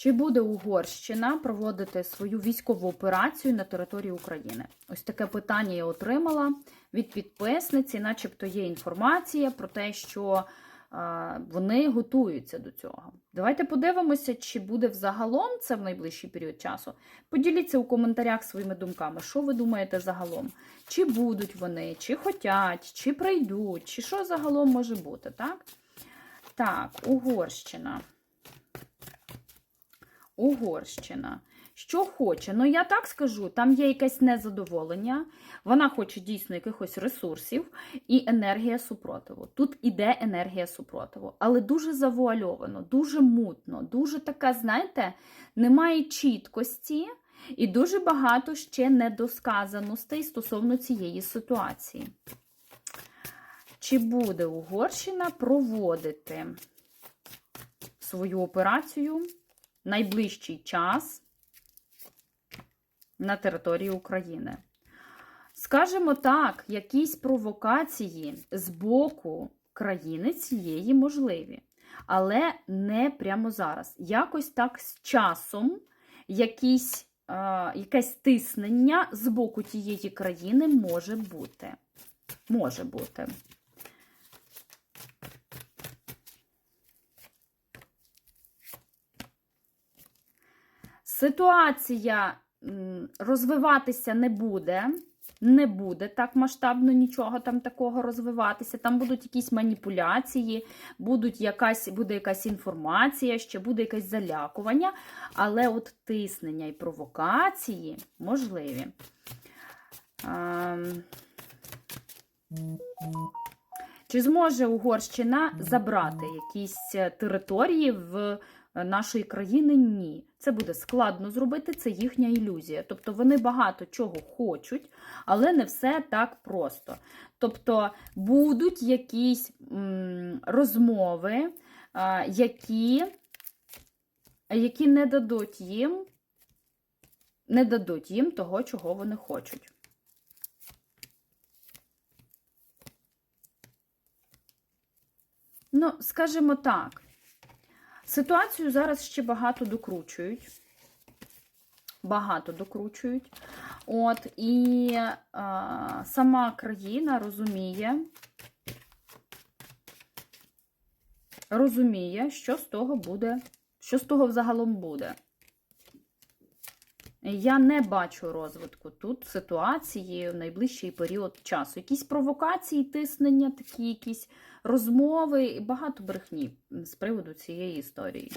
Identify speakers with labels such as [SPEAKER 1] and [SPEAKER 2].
[SPEAKER 1] Чи буде Угорщина проводити свою військову операцію на території України? Ось таке питання я отримала від підписниці, начебто є інформація про те, що е, вони готуються до цього. Давайте подивимося, чи буде взагалом це в найближчий період часу. Поділіться у коментарях своїми думками, що ви думаєте загалом. Чи будуть вони, чи хотять, чи прийдуть, чи що загалом може бути, так? Так, Угорщина. Угорщина. Що хоче? Ну, я так скажу, там є якесь незадоволення, вона хоче дійсно якихось ресурсів і енергія супротиву. Тут іде енергія супротиву, але дуже завуальовано, дуже мутно, дуже така, знаєте, немає чіткості і дуже багато ще недосказаностей стосовно цієї ситуації. Чи буде Угорщина проводити свою операцію найближчий час на території України? Скажімо так, якісь провокації з боку країни цієї можливі, але не прямо зараз. Якось так з часом якісь, е, якесь тиснення з боку тієї країни може бути. Може бути. Ситуація розвиватися не буде. Не буде так масштабно нічого там такого розвиватися. Там будуть якісь маніпуляції, будуть якась, буде якась інформація, ще буде якесь залякування, але от тиснення і провокації можливі. Ем, Чи зможе Угорщина забрати якісь е, території в е, нашої країни? Ні. Це буде складно зробити, це їхня ілюзія. Тобто вони багато чого хочуть, але не все так просто. Тобто будуть якісь м, розмови, а, які, які не дадуть їм, не дадуть їм того, чого вони хочуть. Ну, скажімо так, ситуацію зараз ще багато докручують. Багато докручують. От, і е, сама країна розуміє, розуміє, що з того буде, що з того взагалом буде. Я не бачу розвитку тут ситуації в найближчий період часу. Якісь провокації, тиснення, такі якісь розмови і багато брехні з приводу цієї історії.